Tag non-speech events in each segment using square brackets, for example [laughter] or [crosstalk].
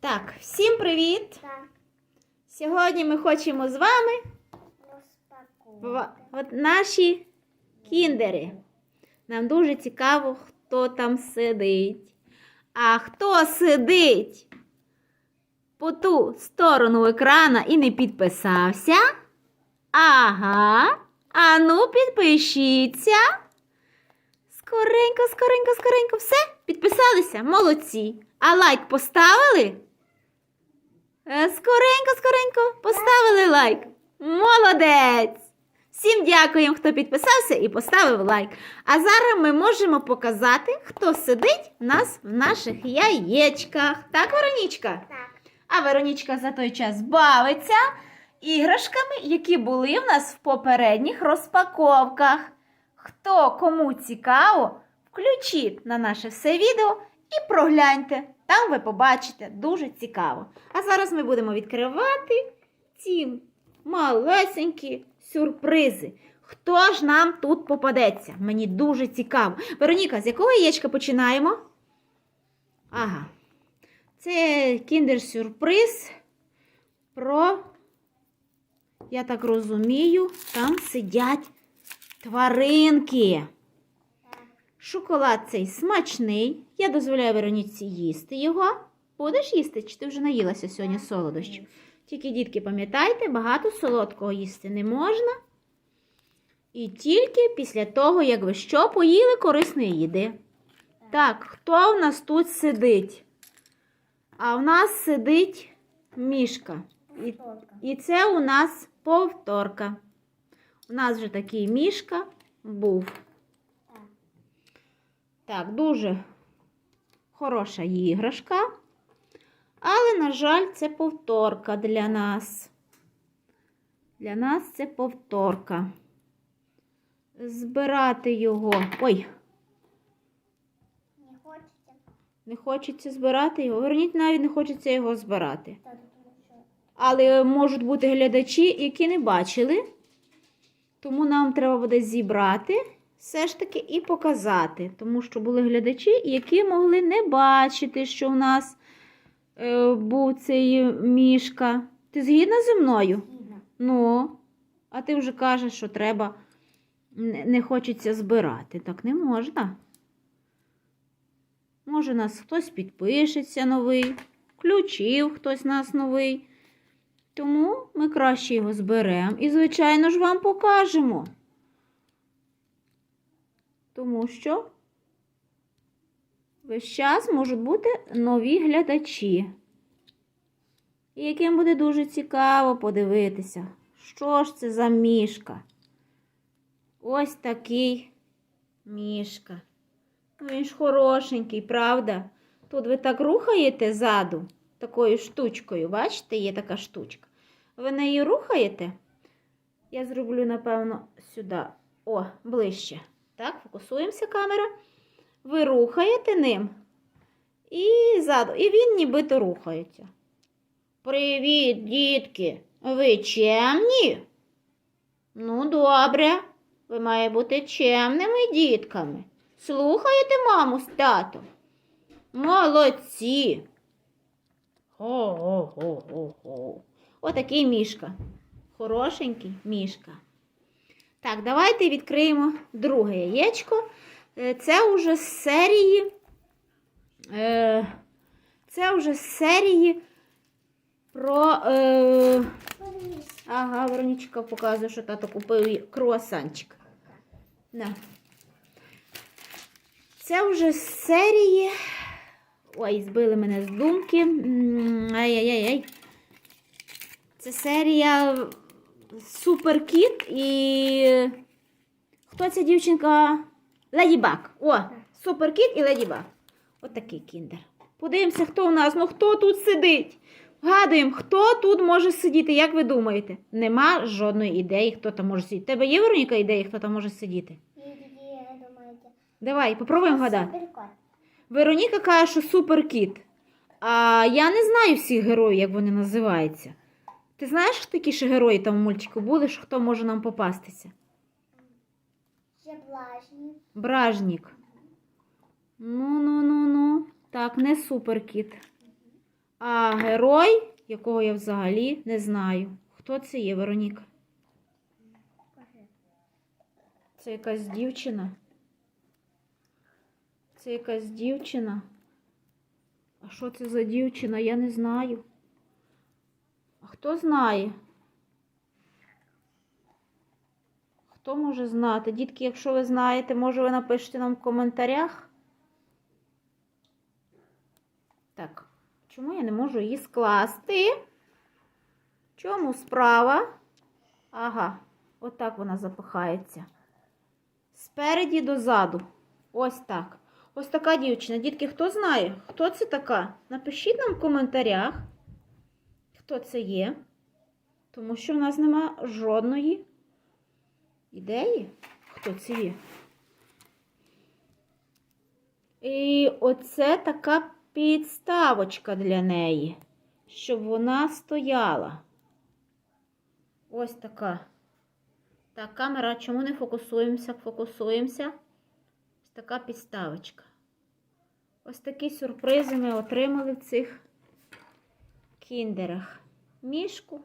Так, всім привіт! Так, Сьогодні ми хочемо з вами в- от наші кіндери. Нам дуже цікаво, хто там сидить. А хто сидить по ту сторону екрана і не підписався? Ага. Ану, підпишіться. Скоренько, скоренько, скоренько. Все? Підписалися? Молодці. А лайк поставили? Е, Скоренько, скоренько, поставили лайк. Молодець! Всім дякуємо, хто підписався і поставив лайк. А зараз ми можемо показати, хто сидить в нас в наших яєчках. Так, Веронічка? Так, А Веронічка за той час бавиться іграшками, які були в нас в попередніх розпаковках. Хто кому цікаво, включіть на наше все відео і прогляньте. Там ви побачите дуже цікаво. А зараз ми будемо відкривати ці малесенькі сюрпризи. Хто ж нам тут попадеться? Мені дуже цікаво. Вероніка, з якого яєчка починаємо? Ага. Це кіндер-сюрприз про, я так розумію, там сидять тваринки. Шоколад цей смачний. Я дозволяю Вероніці їсти його. Будеш їсти, чи ти вже наїлася сьогодні солодощів? Тільки, дітки, пам'ятайте, багато солодкого їсти не можна. І тільки після того, як ви що поїли корисної їди. Так, хто в нас тут сидить? А в нас сидить мішка. І, і це у нас повторка. У нас вже такий мішка був. Так. Дуже хороша іграшка. Але, на жаль, це повторка для нас. Для нас це повторка. Збирати його. Ой, Не хочете? не хочеться збирати його. Верніть, навіть не хочеться його збирати. Але можуть бути глядачі, які не бачили. Тому нам треба буде зібрати все ж таки і показати. Тому що були глядачі, які могли не бачити, що в нас е, був цей мішка. Ти згідна зі мною? Згідно. Ну, а ти вже кажеш, що треба не, не хочеться збирати. Так не можна. Може, нас хтось підпишеться новий, включив хтось нас новий. Тому ми краще його зберемо і, звичайно ж, вам покажемо. Тому що весь час можуть бути нові глядачі. І яким буде дуже цікаво подивитися, що ж це за мішка. Ось такий мішка. Ну, Він ж хорошенький, правда? Тут ви так рухаєте ззаду такою штучкою. Бачите, є така штучка. Ви нею рухаєте? Я зроблю, напевно, сюди. О, ближче. Так, фокусуємося камера. Ви рухаєте ним і ззаду. І він нібито рухається. Привіт, дітки. Ви чемні? Ну, добре. Ви маєте бути чемними дітками. Слухаєте маму з татом? Молодці. Хо-хо-хо-хо-хо. Отакий мішка. Хорошенький мішка. Так, давайте відкриємо друге яєчко. Е, Це вже з серії. е, Це вже з серії про. Е, Ага, Веронічка показує, що тато купив круасанчик. На. Це вже з серії. Ой, збили мене з думки. М, Ай-яй-яй. Це серія Суперкіт і. Хто ця дівчинка? Леді Баг. О, Суперкіт і Леді Баг. Отакий кіндер. Подивимося, хто у нас. Ну хто тут сидить? Вгадуємо, хто тут може сидіти, як ви думаєте? Нема жодної ідеї, хто там може сидіти. Тебе є Вероніка ідеї, хто там може сидіти? Давай, попробуємо. Суперкот. Вероніка каже, що суперкіт. А я не знаю всіх героїв, як вони називаються. Ти знаєш, такі ще герої там в мультику були, що хто може нам попастися? Ще блажні. Бражнік. Ну, ну, ну, ну. Так, не суперкіт. А герой, якого я взагалі не знаю. Хто це є, Вероніка? Це якась дівчина. Це якась дівчина. А що це за дівчина? Я не знаю. Хто знає? Хто може знати? Дітки, якщо ви знаєте, може ви напишете нам в коментарях. Так, чому я не можу її скласти? Чому справа? Ага, отак вона запихається. Спереді до заду. Ось так. Ось така дівчина. Дітки, хто знає, хто це така? Напишіть нам в коментарях, хто це є. Тому що в нас нема жодної ідеї, хто це є. І оце така підставочка для неї, щоб вона стояла. Ось така. Так, камера, чому не фокусуємося? Фокусуємося. Ось така підставочка. Ось такі сюрпризи ми отримали в цих кіндерах. Мішку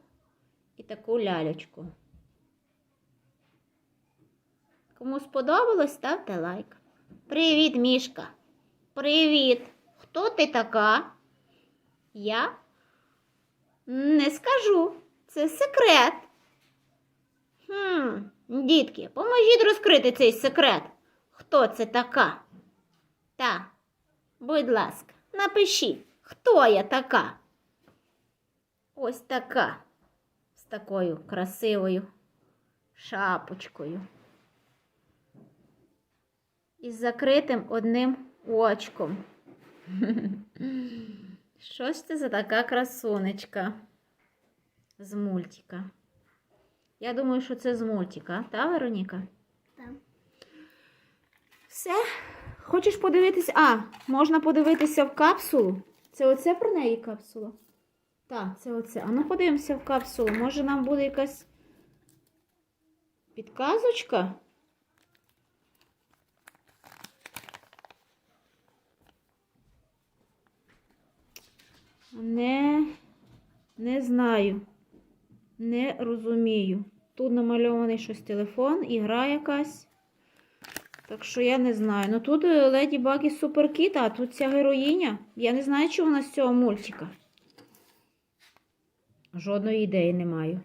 і таку лялечку. Кому сподобалось, ставте лайк. Привіт, мішка. Привіт. Хто ти така? Я? Не скажу. Це секрет. Хм, дітки, поможіть розкрити цей секрет. Хто це така? Та, будь ласка, напишіть, хто я така. Ось така. З такою красивою шапочкою. Із закритим одним очком. [laughs] Що ж це за така красунечка з мультика? Я думаю, що це з мультика, та, Вероніка? Там. Все. Хочеш подивитися? А, можна подивитися в капсулу. Це оце про неї капсула? Так, це оце. А ну подивимося в капсулу. Може нам буде якась підказочка? Не, не знаю. Не розумію. Тут намальований щось телефон, ігра якась. Так що я не знаю. Ну тут е, Леді Баг і Суперкіт, а тут ця героїня. Я не знаю, чи вона з цього мультика. Жодної ідеї не маю.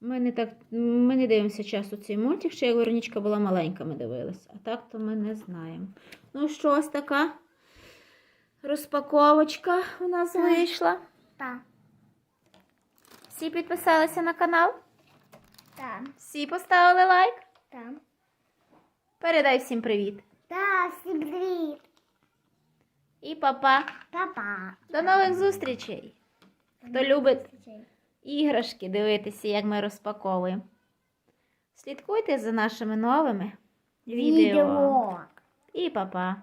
Ми не, так, ми не дивимося часто цей мультик, ще як Веронічка була маленька, ми дивилися. А так то ми не знаємо. Ну, що ось така розпаковочка у нас Так. вийшла. Та. Всі підписалися на канал? Та. Всі поставили лайк? Та. Передай всім привіт. Та, всім привіт. І папа. Папа. До нових зустрічей. Хто любить іграшки, дивитися, як ми розпаковуємо. Слідкуйте за нашими новими відео. Відео. І папа.